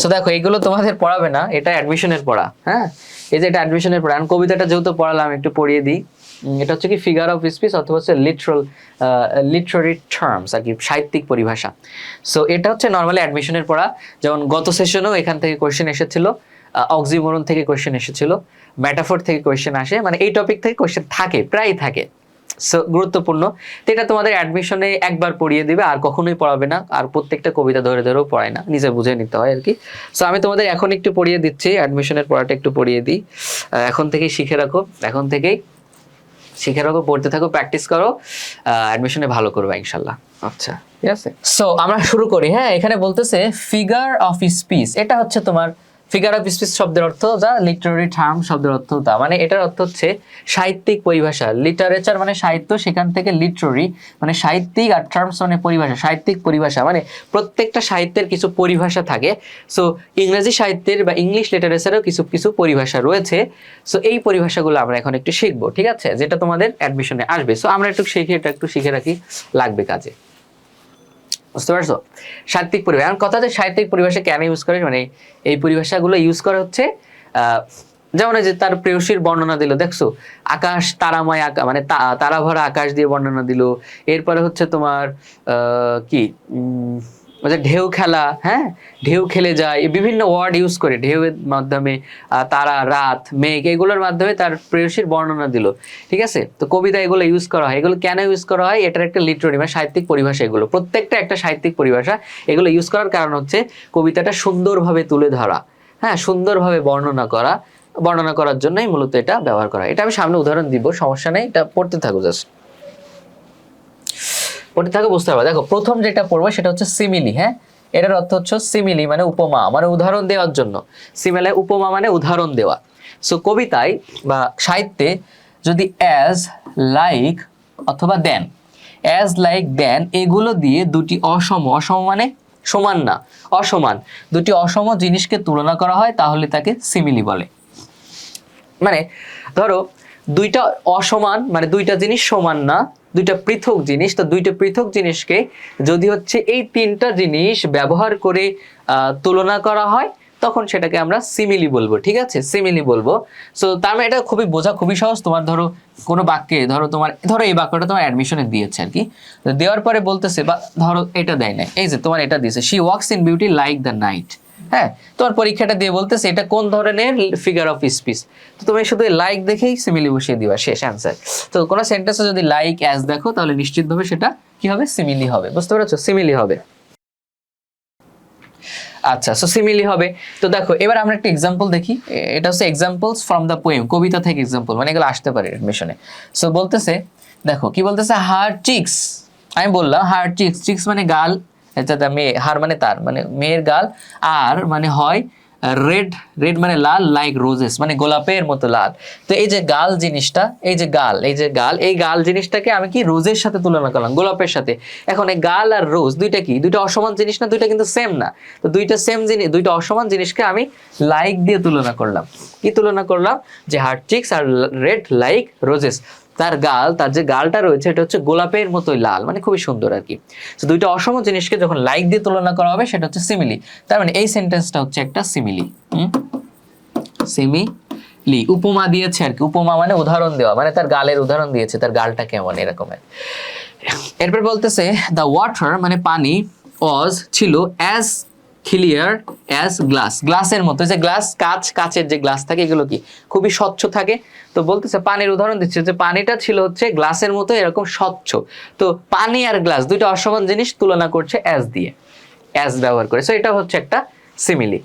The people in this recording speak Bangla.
সো দেখো, এগুলো তোমাদের পড়াবে না, এটা অ্যাডমিশনের পড়া হ্যাঁ? এই যে এটা অ্যাডমিশনের পড়া কবিতাটা যেহেতু পড়ালাম, একটু পড়িয়ে দিই। এটা হচ্ছে কি ফিগার অফ স্পিচ অথবা হচ্ছে লিটারাল লিটারারি টার্মস আর কি, সাহিত্যিক পরিভাষা। সো এটা হচ্ছে নর্মালি অ্যাডমিশনের পড়া, যেমন গত সেশনেও এখান থেকে কোয়েশ্চেন এসেছিল অক্সিমোরন থেকে কোয়েশ্চেন এসেছিল ম্যাটাফোর থেকে কোয়েশ্চেন আসে মানে এই টপিক থেকে কোয়েশ্চেন থাকে প্রায় থাকে। সো গুরুত্বপূর্ণ। তো এটা তোমাদের অ্যাডমিশনে একবার পড়িয়ে দিবে, আর কখনোই পড়াবে না, আর প্রত্যেকটা কবিতা ধরে ধরেও পড়ায় না, নিজে বুঝে নিতে হয় আর কি। সো আমি তোমাদের এখন একটু পড়িয়ে দিচ্ছি অ্যাডমিশনের পড়াটা একটু পড়িয়ে দিই। এখন থেকেই শিখে রাখো, এখন থেকেই শিখে রাখো, পড়তে থাকো প্র্যাকটিস করো অ্যাডমিশনে ভালো করবে ইনশাল্লাহ আচ্ছা ঠিক আছে? সো আমরা শুরু করি হ্যাঁ এখানে বলতেছে ফিগার অফ স্পিচ এটা হচ্ছে তোমার ফিগার অফ স্পিচ শব্দের অর্থ যা লিটারারি টার্ম শব্দের অর্থ তা। মানে এটার অর্থ হচ্ছে সাহিত্যিক পরিভাষা। লিটারেচার মানে সাহিত্য, সেখান থেকে লিটারি মানে সাহিত্যিক আর টার্মস মানে পরিভাষা, সাহিত্যিক পরিভাষা। মানে প্রত্যেকটা সাহিত্যের কিছু পরিভাষা থাকে। সো ইংরেজি সাহিত্যের বা ইংলিশ লিটারেচারেও কিছু কিছু পরিভাষা রয়েছে। সো এই পরিভাষাগুলো আমরা এখন একটু শিখব, ঠিক আছে? যেটা তোমাদের অ্যাডমিশনে আসবে। সো আমরা একটু শিখে, এটা একটু শিখে রাখি, লাগবে কাজে। বুঝতে পারছ? সাহিত্যিক পরিভাষা এখন কথা হচ্ছে সাহিত্যিক পরিভাষা কেন ইউজ করে মানে এই পরিভাষাগুলো ইউজ করা হচ্ছে যেমন যে তার প্রেয়সীর বর্ণনা দিল, দেখছ? আকাশ তারাময় আকা মানে তারা ভরা আকাশ দিয়ে বর্ণনা দিল। এরপরে হচ্ছে তোমার কি? ঢেউ খেলা হ্যাঁ? ঢেউ খেলে যায়। বিভিন্ন ওয়ার্ড ইউজ করে। ঢেউয়ের মাধ্যমে তারা, রাত, মেঘ, এগুলোর মাধ্যমে তার প্রেয়সীর বর্ণনা দিল। ঠিক আছে? তো কবিতা এগুলো ইউজ করা হয়। এগুলো কেন ইউজ করা হয়? এটার একটা লিটারি মানে সাহিত্যিক পরিভাষা এগুলো। প্রত্যেকটা একটা সাহিত্যিক পরিভাষা এগুলো ইউজ করার কারণ হচ্ছে কবিতাটা সুন্দরভাবে তুলে ধরা। হ্যাঁ সুন্দরভাবে বর্ণনা করা। বর্ণনা করার জন্যই মূলত এটা ব্যবহার করা এটা আমি সামনে উদাহরণ দিব, সমস্যা নেই। এটা পড়তে থাকো জাস্ট পড়তে থাকো বুঝতে পারবে দেখো, প্রথম যেটা পড়ব সেটা হচ্ছে সিমিলি হ্যাঁ? এটার অর্থ হচ্ছে সিমিলি মানে উপমা মানে উদাহরণ দেওয়ার জন্য। সিমিলে উপমা মানে উদাহরণ দেওয়া। সো কবিতায় বা সাহিত্যে যদি অ্যাজ লাইক অথবা দেন অ্যাজ লাইক দেন এগুলো দিয়ে দুটি অসম অসম মানে সমান না, অসমান। দুটি অসম জিনিসকে তুলনা করা হয়, তাহলে তাকে সিমিলি বলে। মানে ধরো, দুইটা অসমান মানে দুইটা জিনিস সমান না দুইটা পৃথক জিনিস, তো দুইটা পৃথক জিনিসকে যদি হচ্ছে এই তিনটা জিনিস ব্যবহার করে তুলনা করা হয়, তখন সেটাকে আমরা সিমিলি বলব, ঠিক আছে? সিমিলি বলব। সো তার মানে এটা খুবই বোঝা খুবই সহজ। তোমার ধরো কোনো বাক্যে, ধরো তোমার, ধরো এই বাক্যটা তোমার অ্যাডমিশনে দিয়েছে আর কি। দেওয়ার পরে বলতেছে, বা ধরো এটা দেয় না এই যে তোমার এটা দিয়েছে। She works in beauty like the night হ্যাঁ তোমার পরীক্ষাটা দিয়ে বলতেছে, এটা কোন ধরনের ফিগার অফ স্পিচ তো তুমি শুধু লাইক দেখেই সিমিলি বসিয়ে দিবা, শেষ অ্যান্সার তো কোনো সেন্টেন্সে যদি লাইক অ্যাজ দেখো, তাহলে নিশ্চিতভাবে সেটা কি হবে? সিমিলি হবে। বুঝতে পেরেছ? সিমিলি হবে। আচ্ছা সো সিমিলি হবে। তো দেখো, এবার আমরা একটা এক্সাম্পল দেখি। এটা হচ্ছে এক্সাম্পলস ফ্রম দ্য পোয়েম কবিতা থেকে এক্সাম্পল মানে এগুলো আসতে পারে এডমিশনে সো বলতেছে, দেখো, কি বলতেছে? হার চিক্স আমি বললাম হার চিক্স চিক্স মানে গাল মেয়ে হার মানে তার মানে মেয়ের গাল, আর মানে হয় রেড রেড মানে লাল, লাইক রোজেস মানে গোলাপের মতো লাল। তো এই যে গাল জিনিসটা, এই যে গাল, এই যে গাল, এই গাল জিনিসটাকে আমি কি রোজের সাথে তুলনা করলাম, গোলাপের সাথে? এখন এই গাল আর রোজ দুইটা কি? দুইটা অসমান জিনিস না, দুইটা কিন্তু সেম না? তো দুইটা সেম জিনিস দুইটা অসমান জিনিসকে আমি লাইক দিয়ে তুলনা করলাম। কি তুলনা করলাম? যে হার্ট চিক্স আর রেড লাইক রোজেস তার গাল, তার যে গালটা রয়েছে, এটা হচ্ছে গোলাপের মতোই লাল মানে খুবই সুন্দর আর কি। তো দুইটা অসম জিনিসকে যখন লাইক দিয়ে তুলনা করা হবে, সেটা হচ্ছে সিমিলি তার মানে এই সেন্টেন্সটা হচ্ছে একটা সিমিলি সিমিলি উপমা দিয়েছে আর কি। উপমা মানে উদাহরণ দেওয়া মানে তার গালের উদাহরণ দিয়েছে, তার গালটা কেমন এরকমের এরপর বলতেছে দ্য ওয়াটার মানে পানি অজ ছিল অ্যাজ ক্লিয়ার অ্যাজ গ্লাস গ্লাসের মতো, যে গ্লাস কাঁচ, কাঁচের যে গ্লাস থাকে, এগুলো কি? খুবই স্বচ্ছ থাকে। তো বলতেছে, পানির উদাহরণ দিচ্ছে যে পানিটা ছিল হচ্ছে গ্লাসের মতো, এরকম স্বচ্ছ। তো পানি আর গ্লাস দুইটা অসমান জিনিস তুলনা করছে অ্যাজ দিয়ে অ্যাজ ব্যবহার করে। সো এটা হচ্ছে একটা সিমিলি